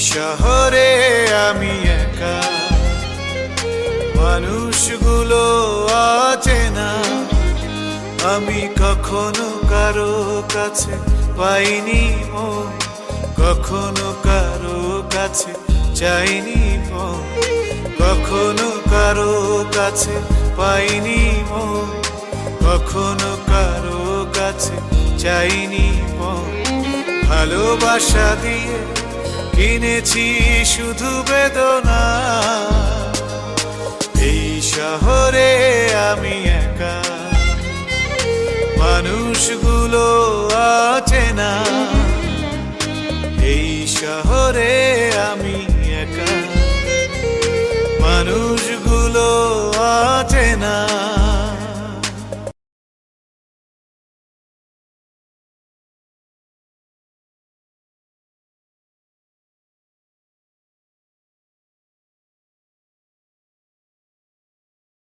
শহরে আমি একা। মানুষগুলো অচেনা। আমি কখনো কারও কাছে পাইনি মন। কখনো কারও কাছে চাইনি মন। কখনো কারও কাছে পাইনি মন। কখনো কারও কাছে চাইনি মন। ভালোবাসা দিয়ে কিনেছি শুধু বেদনা। এই শহরে আমি একা। মানুষগুলো আছে না। এই শহরে আমি একা। মানুষ